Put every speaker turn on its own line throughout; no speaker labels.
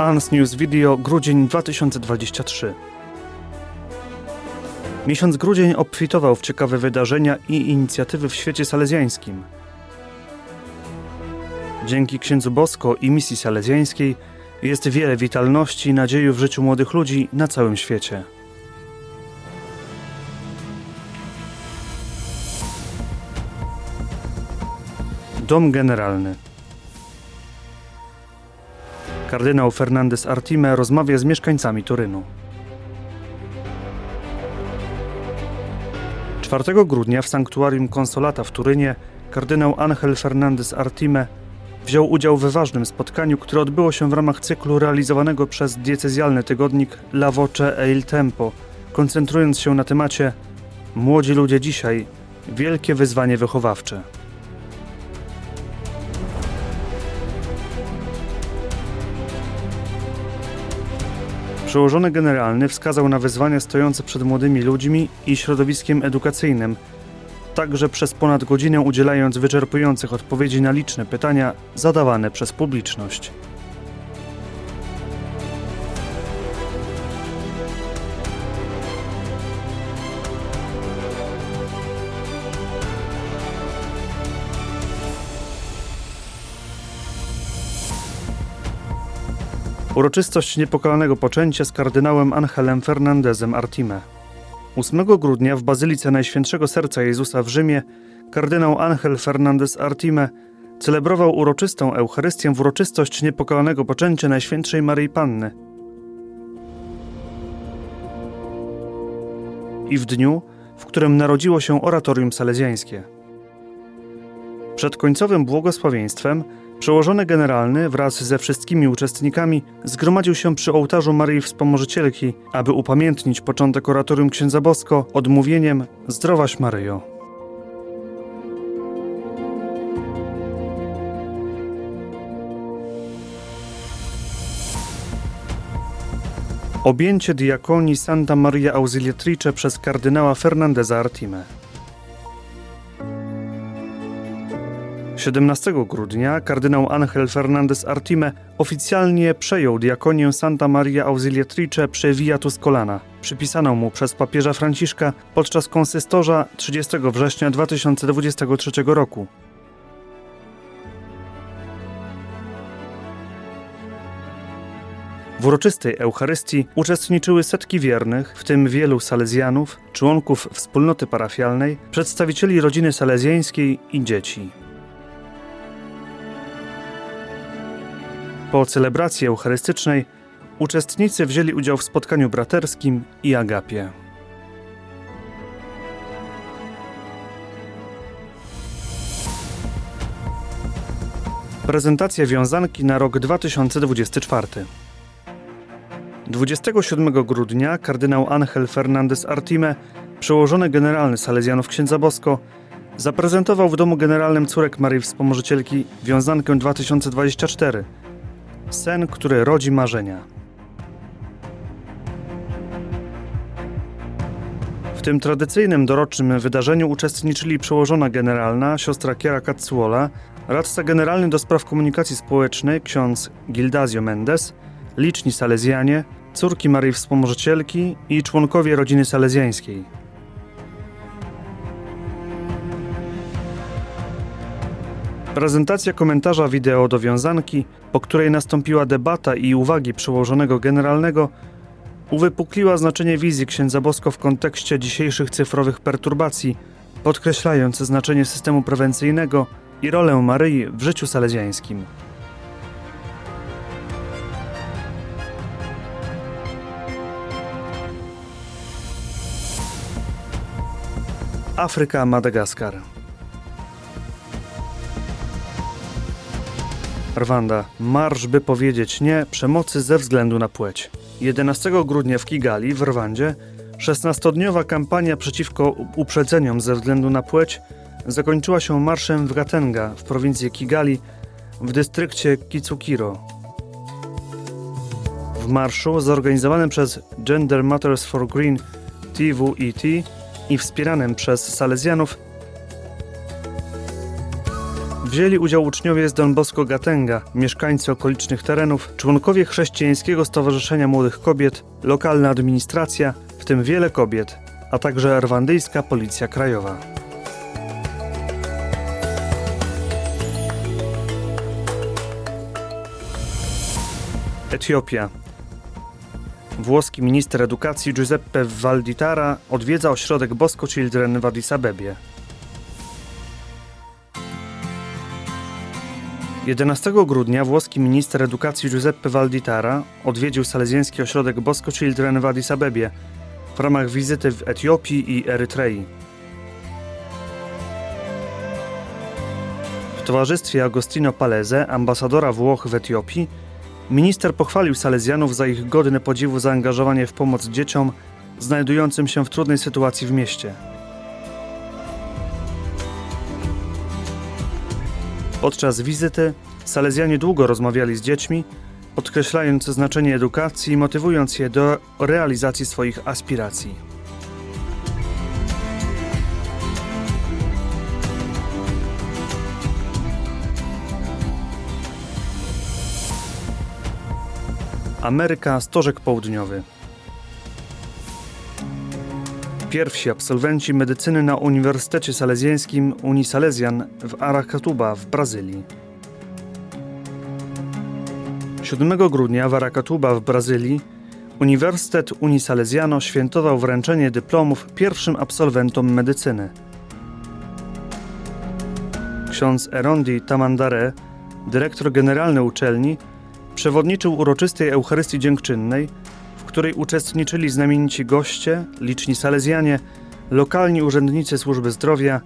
Ans News Video, grudzień 2023. Miesiąc grudzień obfitował w ciekawe wydarzenia i inicjatywy w świecie salezjańskim. Dzięki księdzu Bosko i misji salezjańskiej jest wiele witalności i nadziei w życiu młodych ludzi na całym świecie. Dom Generalny Kardynał Fernandez Artime rozmawia z mieszkańcami Turynu. 4 grudnia w sanktuarium konsolata w Turynie kardynał Angel Fernandez Artime wziął udział w ważnym spotkaniu, które odbyło się w ramach cyklu realizowanego przez diecezjalny tygodnik La Voce e il Tempo, koncentrując się na temacie Młodzi ludzie dzisiaj wielkie wyzwanie wychowawcze. Przełożony generalny wskazał na wyzwania stojące przed młodymi ludźmi i środowiskiem edukacyjnym, także przez ponad godzinę udzielając wyczerpujących odpowiedzi na liczne pytania zadawane przez publiczność. Uroczystość niepokalanego poczęcia z kardynałem Angelem Fernandezem Artime. 8 grudnia w Bazylice Najświętszego Serca Jezusa w Rzymie kardynał Angel Fernandez Artime celebrował uroczystą Eucharystię w uroczystość niepokalanego poczęcia Najświętszej Maryi Panny. I w dniu, w którym narodziło się oratorium salezjańskie. Przed końcowym błogosławieństwem Przełożony generalny wraz ze wszystkimi uczestnikami zgromadził się przy ołtarzu Maryi Wspomożycielki, aby upamiętnić początek oratorium księdza Bosko odmówieniem Zdrowaś Maryjo. Objęcie diakonii Santa Maria Ausiliatrice przez kardynała Fernandeza Artime. 17 grudnia kardynał Angel Fernandez Artime oficjalnie przejął diakonię Santa Maria Ausiliatrice przy Via Tuscolana, przypisaną mu przez papieża Franciszka podczas konsystorza 30 września 2023 roku. W uroczystej Eucharystii uczestniczyły setki wiernych, w tym wielu salezjanów, członków wspólnoty parafialnej, przedstawicieli rodziny salezjańskiej i dzieci. Po celebracji eucharystycznej uczestnicy wzięli udział w spotkaniu braterskim i agapie. Prezentacja wiązanki na rok 2024. 27 grudnia kardynał Angel Fernandez Artime, przełożony generalny Salezjanów Księdza Bosko, zaprezentował w Domu Generalnym Córek Maryi Wspomożycielki wiązankę 2024 – Sen, który rodzi marzenia. W tym tradycyjnym dorocznym wydarzeniu uczestniczyli przełożona generalna siostra Kiera Katsuola, radca generalny do spraw komunikacji społecznej ksiądz Gildazio Mendes, liczni salezjanie, córki Maryi Wspomożycielki i członkowie rodziny salezjańskiej. Prezentacja komentarza wideo do wiązanki, po której nastąpiła debata i uwagi przełożonego generalnego, uwypukliła znaczenie wizji księdza Bosko w kontekście dzisiejszych cyfrowych perturbacji, podkreślając znaczenie systemu prewencyjnego i rolę Maryi w życiu salezjańskim. Afryka, Madagaskar. Rwanda. Marsz, by powiedzieć nie przemocy ze względu na płeć. 11 grudnia w Kigali, w Rwandzie, 16-dniowa kampania przeciwko uprzedzeniom ze względu na płeć zakończyła się marszem w Gatenga w prowincji Kigali w dystrykcie Kitsukiro. W marszu zorganizowanym przez Gender Matters for Green TWET i wspieranym przez Salezjanów Wzięli udział uczniowie z Don Bosco Gatenga, mieszkańcy okolicznych terenów, członkowie Chrześcijańskiego Stowarzyszenia Młodych Kobiet, lokalna administracja, w tym wiele kobiet, a także rwandyjska Policja Krajowa. Etiopia. Włoski minister edukacji Giuseppe Valditara odwiedza ośrodek Bosco Children w Addis Abebie. 11 grudnia włoski minister edukacji Giuseppe Valditara odwiedził salezjański ośrodek Bosco Children w Addis Abebie w ramach wizyty w Etiopii i Erytrei. W towarzystwie Agostino Palese, ambasadora Włoch w Etiopii, minister pochwalił Salezjanów za ich godne podziwu zaangażowanie w pomoc dzieciom znajdującym się w trudnej sytuacji w mieście. Podczas wizyty Salezjanie długo rozmawiali z dziećmi, podkreślając znaczenie edukacji i motywując je do realizacji swoich aspiracji. Ameryka Stożek Południowy. Pierwsi absolwenci medycyny na Uniwersytecie Salezjańskim Unisalezjan w Aracatuba w Brazylii. 7 grudnia w Aracatuba w Brazylii Uniwersytet Unisalezjano świętował wręczenie dyplomów pierwszym absolwentom medycyny. Ksiądz Erondi Tamandare, dyrektor generalny uczelni, przewodniczył uroczystej Eucharystii Dziękczynnej, której uczestniczyli znamienici goście, liczni salezjanie, lokalni urzędnicy służby zdrowia,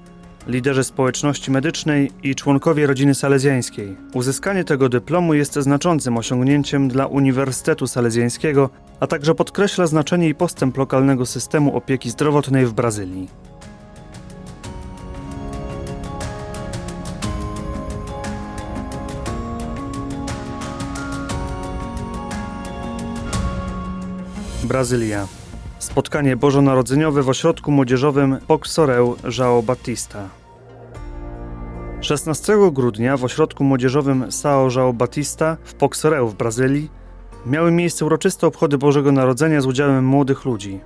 liderzy społeczności medycznej i członkowie rodziny salezjańskiej. Uzyskanie tego dyplomu jest znaczącym osiągnięciem dla Uniwersytetu Salezjańskiego, a także podkreśla znaczenie i postęp lokalnego systemu opieki zdrowotnej w Brazylii. Brazylia. Spotkanie bożonarodzeniowe w ośrodku młodzieżowym Poxoreu João Batista. 16 grudnia w ośrodku młodzieżowym São João Batista w Poxoreu w Brazylii miały miejsce uroczyste obchody Bożego Narodzenia z udziałem młodych ludzi.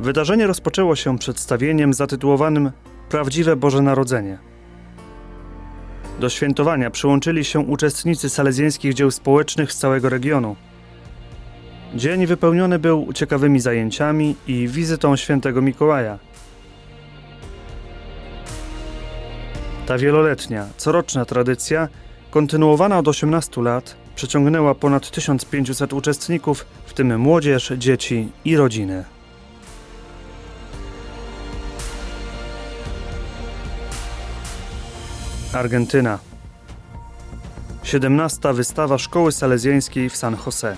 Wydarzenie rozpoczęło się przedstawieniem zatytułowanym Prawdziwe Boże Narodzenie. Do świętowania przyłączyli się uczestnicy salezjańskich dzieł społecznych z całego regionu. Dzień wypełniony był ciekawymi zajęciami i wizytą świętego Mikołaja. Ta wieloletnia, coroczna tradycja, kontynuowana od 18 lat, przyciągnęła ponad 1500 uczestników, w tym młodzież, dzieci i rodziny. Argentyna 17. wystawa Szkoły Salezjańskiej w San Jose.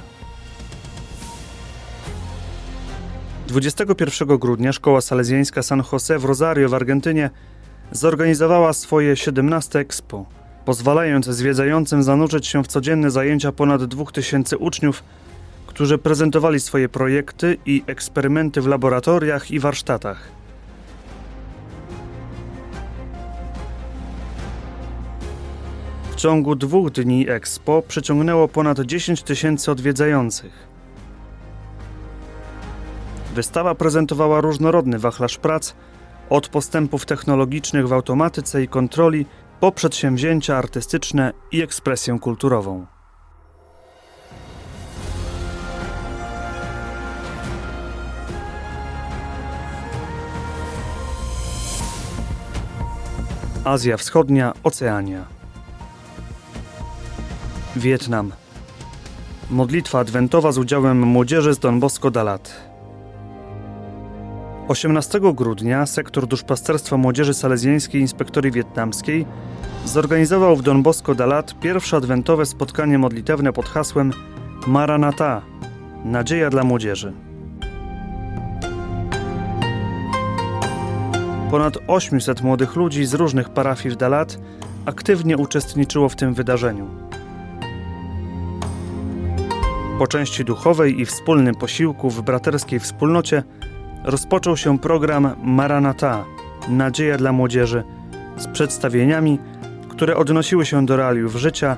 21 grudnia Szkoła Salezjańska San Jose w Rosario w Argentynie zorganizowała swoje 17 Expo, pozwalając zwiedzającym zanurzyć się w codzienne zajęcia ponad 2000 uczniów, którzy prezentowali swoje projekty i eksperymenty w laboratoriach i warsztatach. W ciągu dwóch dni Expo przyciągnęło ponad 10 tysięcy odwiedzających. Wystawa prezentowała różnorodny wachlarz prac, od postępów technologicznych w automatyce i kontroli, po przedsięwzięcia artystyczne i ekspresję kulturową. Azja Wschodnia, Oceania. Wietnam. Modlitwa adwentowa z udziałem młodzieży z Don Bosco Dalat. 18 grudnia sektor duszpasterstwa młodzieży salezjańskiej Inspektorii Wietnamskiej zorganizował w Don Bosco Dalat pierwsze adwentowe spotkanie modlitewne pod hasłem Maranata – Nadzieja dla młodzieży. Ponad 800 młodych ludzi z różnych parafii w Dalat aktywnie uczestniczyło w tym wydarzeniu. Po części duchowej i wspólnym posiłku w braterskiej wspólnocie rozpoczął się program Maranata Nadzieja dla Młodzieży z przedstawieniami, które odnosiły się do realiów życia,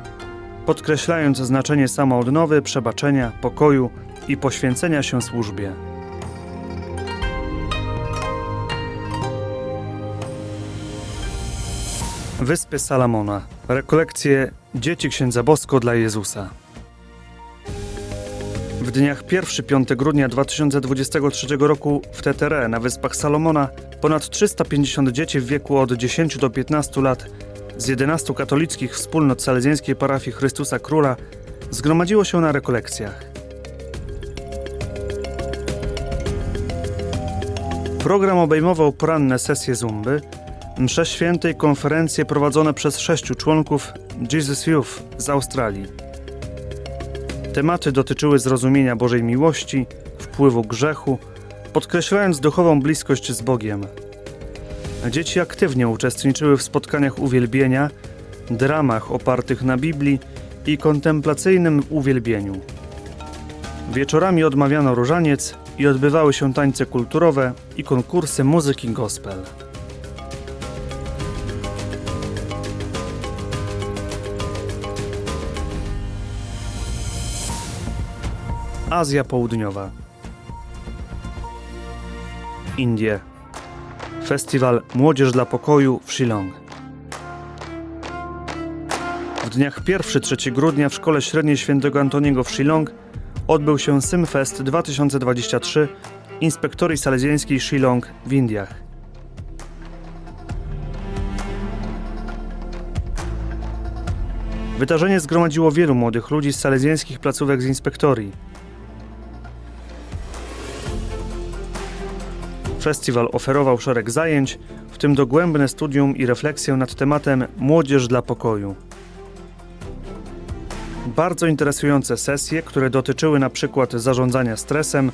podkreślając znaczenie samoodnowy, przebaczenia, pokoju i poświęcenia się służbie. Wyspy Salamona. Rekolekcje Dzieci Księdza Bosko dla Jezusa. W dniach 1-5 grudnia 2023 roku w Tetere na Wyspach Salomona ponad 350 dzieci w wieku od 10 do 15 lat z 11 katolickich wspólnot salezjańskiej parafii Chrystusa Króla zgromadziło się na rekolekcjach. Program obejmował poranne sesje zumby, msze święte i konferencje prowadzone przez sześciu członków Jesus Youth z Australii. Tematy dotyczyły zrozumienia Bożej miłości, wpływu grzechu, podkreślając duchową bliskość z Bogiem. Dzieci aktywnie uczestniczyły w spotkaniach uwielbienia, dramach opartych na Biblii i kontemplacyjnym uwielbieniu. Wieczorami odmawiano różaniec i odbywały się tańce kulturowe i konkursy muzyki gospel. Azja Południowa. Indie. Festiwal Młodzież dla Pokoju w Shillong. W dniach 1-3 grudnia w Szkole Średniej Świętego Antoniego w Shillong odbył się Symfest 2023 Inspektorii Salezjańskiej Shillong w Indiach. Wydarzenie zgromadziło wielu młodych ludzi z salezjańskich placówek z inspektorii. Festiwal oferował szereg zajęć, w tym dogłębne studium i refleksję nad tematem Młodzież dla pokoju. Bardzo interesujące sesje, które dotyczyły np. zarządzania stresem,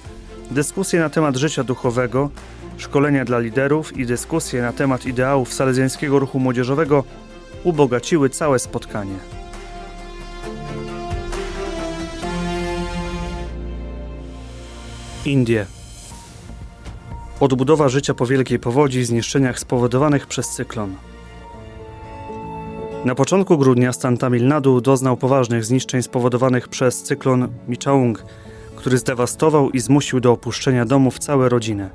dyskusje na temat życia duchowego, szkolenia dla liderów i dyskusje na temat ideałów salezjańskiego ruchu młodzieżowego ubogaciły całe spotkanie. Indie. Odbudowa życia po wielkiej powodzi i zniszczeniach spowodowanych przez cyklon. Na początku grudnia stan Tamil Nadu doznał poważnych zniszczeń spowodowanych przez cyklon Michaung, który zdewastował i zmusił do opuszczenia domów całe rodziny.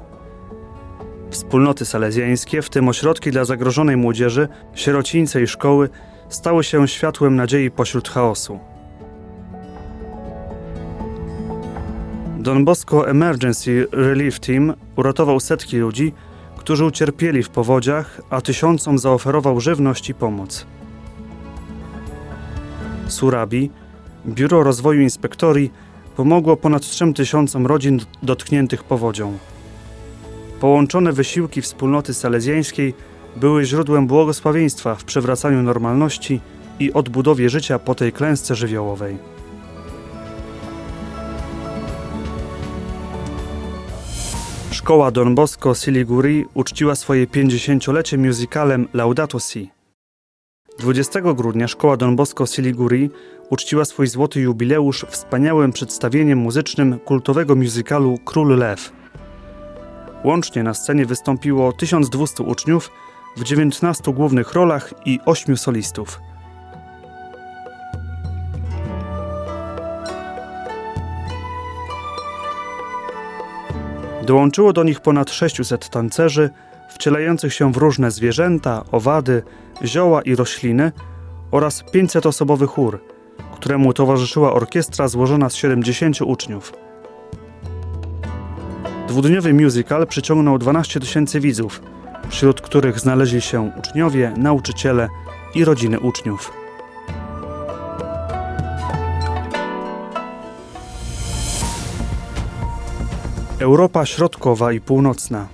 Wspólnoty salezjańskie, w tym ośrodki dla zagrożonej młodzieży, sierocińce i szkoły, stały się światłem nadziei pośród chaosu. Don Bosco Emergency Relief Team uratował setki ludzi, którzy ucierpieli w powodziach, a tysiącom zaoferował żywność i pomoc. Surabi, Biuro Rozwoju Inspektorii, pomogło ponad 3 tysiącom rodzin dotkniętych powodzią. Połączone wysiłki wspólnoty salezjańskiej były źródłem błogosławieństwa w przywracaniu normalności i odbudowie życia po tej klęsce żywiołowej. Szkoła Don Bosco Siliguri uczciła swoje 50-lecie musicalem Laudato Si. 20 grudnia szkoła Don Bosco Siliguri uczciła swój złoty jubileusz wspaniałym przedstawieniem muzycznym kultowego musicalu Król Lew. Łącznie na scenie wystąpiło 1200 uczniów w 19 głównych rolach i 8 solistów. Dołączyło do nich ponad 600 tancerzy, wcielających się w różne zwierzęta, owady, zioła i rośliny oraz 500-osobowy chór, któremu towarzyszyła orkiestra złożona z 70 uczniów. Dwudniowy musical przyciągnął 12 tysięcy widzów, wśród których znaleźli się uczniowie, nauczyciele i rodziny uczniów. Europa Środkowa i Północna.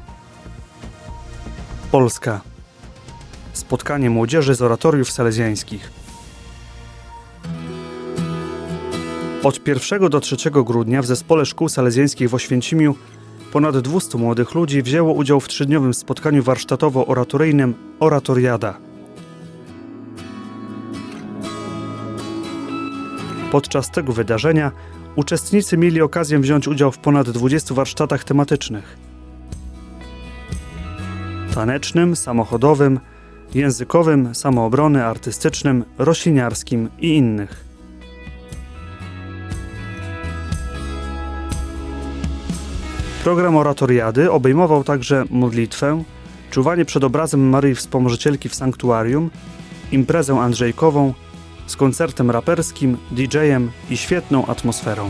Polska. Spotkanie młodzieży z oratoriów salezjańskich. Od 1 do 3 grudnia w zespole szkół salezjańskich w Oświęcimiu ponad 200 młodych ludzi wzięło udział w trzydniowym spotkaniu warsztatowo-oratoryjnym Oratoriada. Podczas tego wydarzenia uczestnicy mieli okazję wziąć udział w ponad 20 warsztatach tematycznych. Tanecznym, samochodowym, językowym, samoobrony, artystycznym, rośliniarskim i innych. Program oratoriady obejmował także modlitwę, czuwanie przed obrazem Maryi Wspomożycielki w sanktuarium, imprezę Andrzejkową z koncertem raperskim, DJ-em i świetną atmosferą.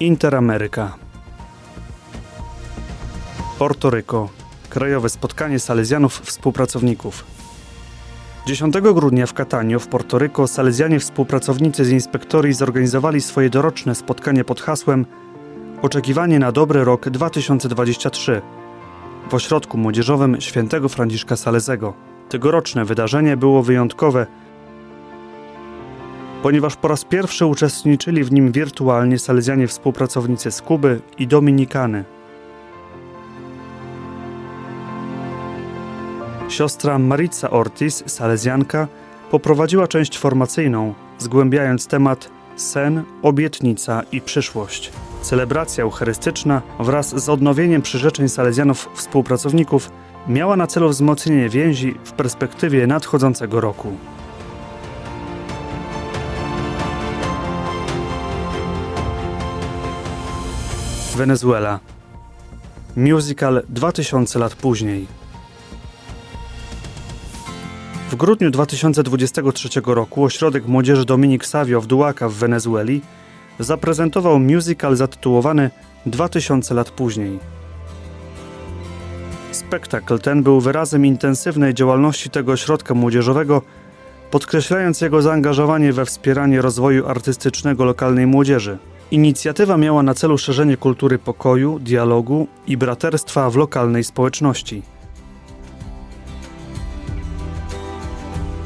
Interameryka Porto Krajowe spotkanie Salezjanów Współpracowników 10 grudnia w Catania w Portoryko Salezjanie współpracownicy z inspektorii zorganizowali swoje doroczne spotkanie pod hasłem Oczekiwanie na dobry rok 2023 w ośrodku młodzieżowym świętego Franciszka Salezego. Tegoroczne wydarzenie było wyjątkowe, ponieważ po raz pierwszy uczestniczyli w nim wirtualnie Salezjanie współpracownicy z Kuby i Dominikany. Siostra Maritza Ortiz, salezjanka, poprowadziła część formacyjną, zgłębiając temat sen, obietnica i przyszłość. Celebracja eucharystyczna wraz z odnowieniem przyrzeczeń salezjanów współpracowników miała na celu wzmocnienie więzi w perspektywie nadchodzącego roku. Wenezuela. Musical 2000 lat później. W grudniu 2023 roku ośrodek młodzieży Dominik Savio w Duaca w Wenezueli zaprezentował musical zatytułowany 2000 lat później. Spektakl ten był wyrazem intensywnej działalności tego ośrodka młodzieżowego, podkreślając jego zaangażowanie we wspieranie rozwoju artystycznego lokalnej młodzieży. Inicjatywa miała na celu szerzenie kultury pokoju, dialogu i braterstwa w lokalnej społeczności.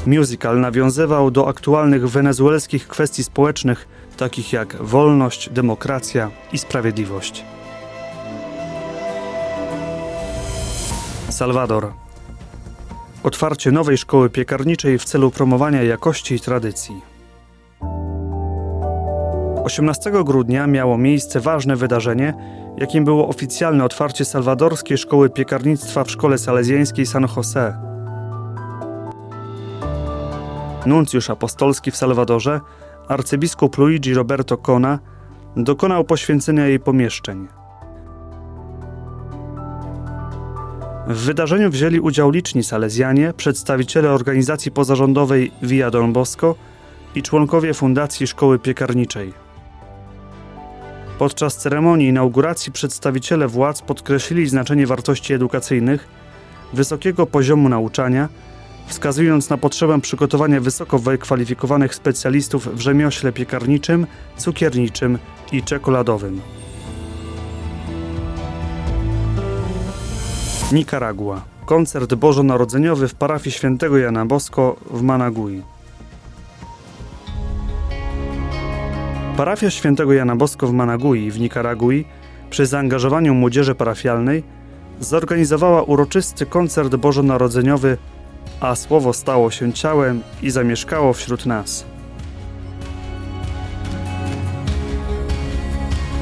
Musical nawiązywał do aktualnych wenezuelskich kwestii społecznych, takich jak wolność, demokracja i sprawiedliwość. Salwador. Otwarcie nowej szkoły piekarniczej w celu promowania jakości i tradycji. 18 grudnia miało miejsce ważne wydarzenie, jakim było oficjalne otwarcie salwadorskiej szkoły piekarnictwa w szkole salezjańskiej San Jose. Nuncjusz apostolski w Salwadorze, arcybiskup Luigi Roberto Cona, dokonał poświęcenia jej pomieszczeń. W wydarzeniu wzięli udział liczni salezjanie, przedstawiciele organizacji pozarządowej Via Don Bosco i członkowie Fundacji Szkoły Piekarniczej. Podczas ceremonii inauguracji przedstawiciele władz podkreślili znaczenie wartości edukacyjnych, wysokiego poziomu nauczania, wskazując na potrzebę przygotowania wysoko wykwalifikowanych specjalistów w rzemiośle piekarniczym, cukierniczym i czekoladowym. Nikaragua. Koncert bożonarodzeniowy w parafii świętego Jana Bosko w Managui. Parafia świętego Jana Bosko w Managui w Nikaragui przy zaangażowaniu młodzieży parafialnej zorganizowała uroczysty koncert bożonarodzeniowy a słowo stało się ciałem i zamieszkało wśród nas.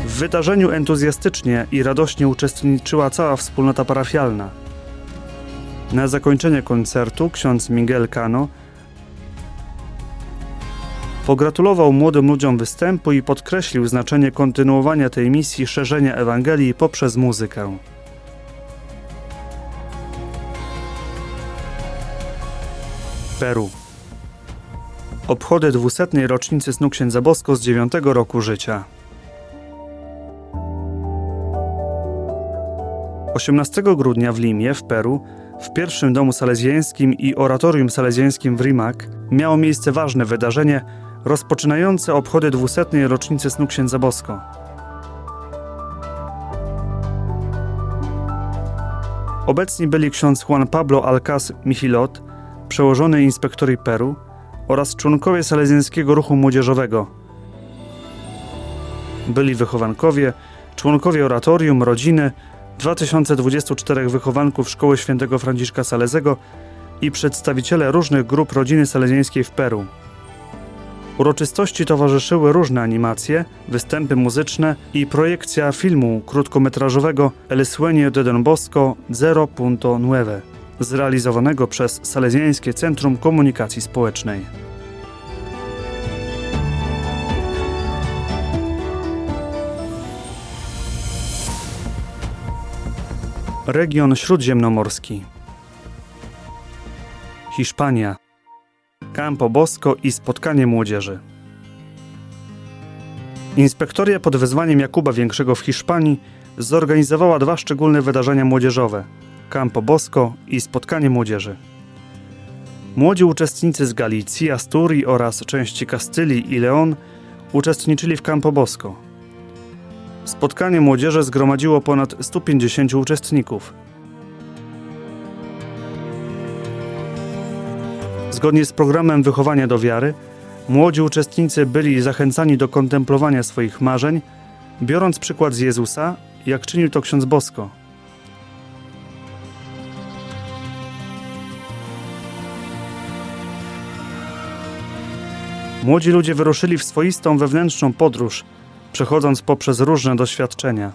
W wydarzeniu entuzjastycznie i radośnie uczestniczyła cała wspólnota parafialna. Na zakończenie koncertu ksiądz Miguel Cano pogratulował młodym ludziom występu i podkreślił znaczenie kontynuowania tej misji szerzenia Ewangelii poprzez muzykę. Peru. Obchody 200. rocznicy snu księdza Bosko z 9 roku życia. 18 grudnia w Limie, w Peru, w pierwszym domu salezjańskim i oratorium salezjańskim w Rimac miało miejsce ważne wydarzenie rozpoczynające obchody 200. rocznicy snu księdza Bosko. Obecni byli ksiądz Juan Pablo Alcaz Michilot, przełożony inspektorii Peru oraz członkowie salezjańskiego ruchu młodzieżowego. Byli wychowankowie, członkowie oratorium, rodziny, 2024 wychowanków Szkoły Świętego Franciszka Salezego i przedstawiciele różnych grup rodziny salezjańskiej w Peru. Uroczystości towarzyszyły różne animacje, występy muzyczne i projekcja filmu krótkometrażowego El Sueño de Don Bosco 0.9, zrealizowanego przez Salezjańskie Centrum Komunikacji Społecznej. Region Śródziemnomorski Hiszpania Campo Bosco i spotkanie młodzieży. Inspektoria pod wezwaniem Jakuba Większego w Hiszpanii zorganizowała dwa szczególne wydarzenia młodzieżowe: Campo Bosco i spotkanie młodzieży. Młodzi uczestnicy z Galicji, Asturii oraz części Kastylii i Leon uczestniczyli w Campo Bosco. Spotkanie młodzieży zgromadziło ponad 150 uczestników. Zgodnie z programem wychowania do wiary, młodzi uczestnicy byli zachęcani do kontemplowania swoich marzeń, biorąc przykład z Jezusa, jak czynił to ksiądz Bosko. Młodzi ludzie wyruszyli w swoistą wewnętrzną podróż, przechodząc poprzez różne doświadczenia.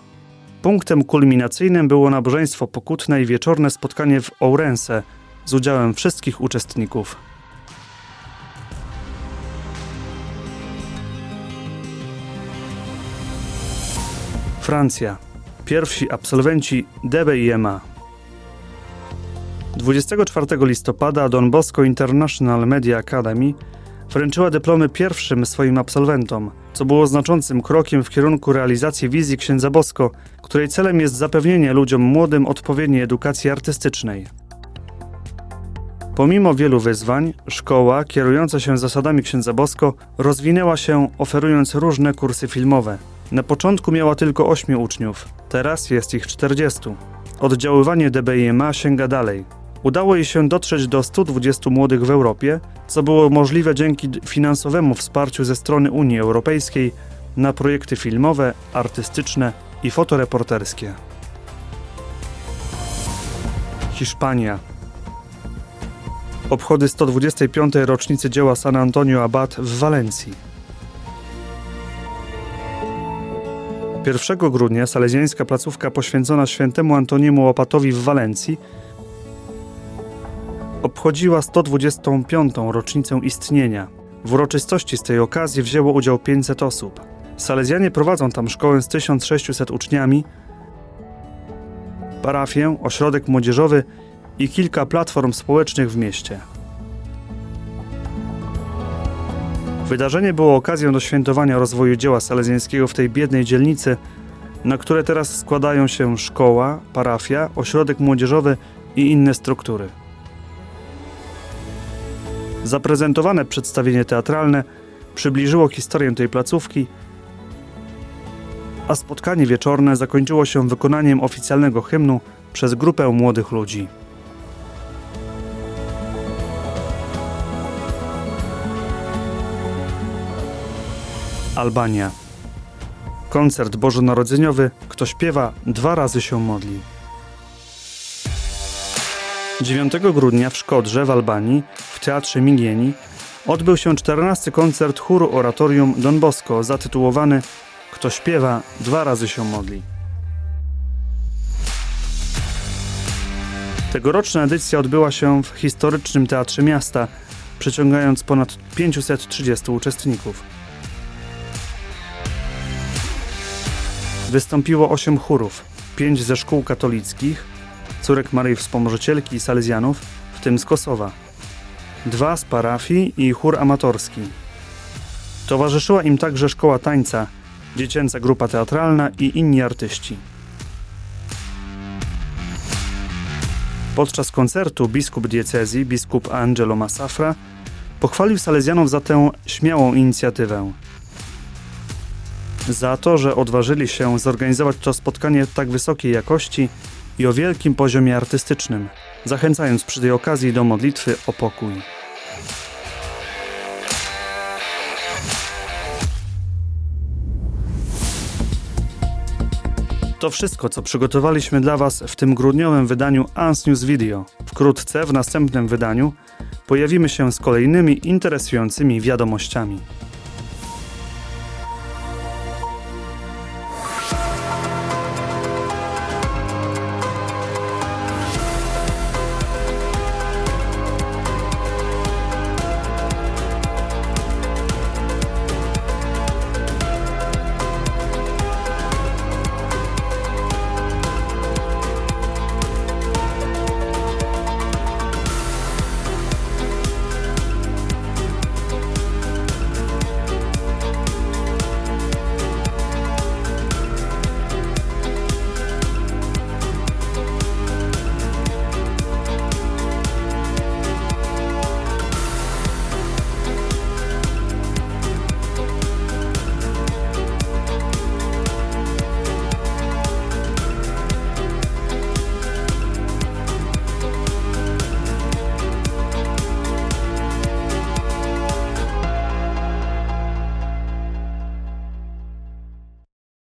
Punktem kulminacyjnym było nabożeństwo pokutne i wieczorne spotkanie w Ourense z udziałem wszystkich uczestników. Francja. Pierwsi absolwenci DBIMA. 24 listopada Don Bosco International Media Academy wręczyła dyplomy pierwszym swoim absolwentom, co było znaczącym krokiem w kierunku realizacji wizji księdza Bosko, której celem jest zapewnienie ludziom młodym odpowiedniej edukacji artystycznej. Pomimo wielu wyzwań, szkoła, kierująca się zasadami księdza Bosko, rozwinęła się, oferując różne kursy filmowe. Na początku miała tylko 8 uczniów, teraz jest ich 40. Oddziaływanie DBIMA sięga dalej. Udało jej się dotrzeć do 120 młodych w Europie, co było możliwe dzięki finansowemu wsparciu ze strony Unii Europejskiej na projekty filmowe, artystyczne i fotoreporterskie. Hiszpania obchody 125. rocznicy dzieła San Antonio Abad w Walencji. 1 grudnia salezjańska placówka poświęcona świętemu Antoniemu Opatowi w Walencji obchodziła 125. rocznicę istnienia. W uroczystości z tej okazji wzięło udział 500 osób. Salezjanie prowadzą tam szkołę z 1600 uczniami, parafię, ośrodek młodzieżowy i kilka platform społecznych w mieście. Wydarzenie było okazją do świętowania rozwoju dzieła salezjańskiego w tej biednej dzielnicy, na które teraz składają się szkoła, parafia, ośrodek młodzieżowy i inne struktury. Zaprezentowane przedstawienie teatralne przybliżyło historię tej placówki, a spotkanie wieczorne zakończyło się wykonaniem oficjalnego hymnu przez grupę młodych ludzi. Albania. Koncert bożonarodzeniowy Kto śpiewa, dwa razy się modli. 9 grudnia w Szkodrze w Albanii, w Teatrze Migieni, odbył się 14 koncert chóru oratorium Don Bosco zatytułowany Kto śpiewa, dwa razy się modli. Tegoroczna edycja odbyła się w historycznym Teatrze Miasta, przyciągając ponad 530 uczestników. Wystąpiło 8 chórów, 5 ze szkół katolickich, córek Maryi Wspomożycielki i Salezjanów, w tym z Kosowa, dwa z parafii i chór amatorski. Towarzyszyła im także szkoła tańca, dziecięca grupa teatralna i inni artyści. Podczas koncertu biskup diecezji, biskup Angelo Massafra, pochwalił Salezjanów za tę śmiałą inicjatywę. Za to, że odważyli się zorganizować to spotkanie tak wysokiej jakości i o wielkim poziomie artystycznym, zachęcając przy tej okazji do modlitwy o pokój. To wszystko, co przygotowaliśmy dla Was w tym grudniowym wydaniu Ans News Video. Wkrótce w następnym wydaniu pojawimy się z kolejnymi interesującymi wiadomościami.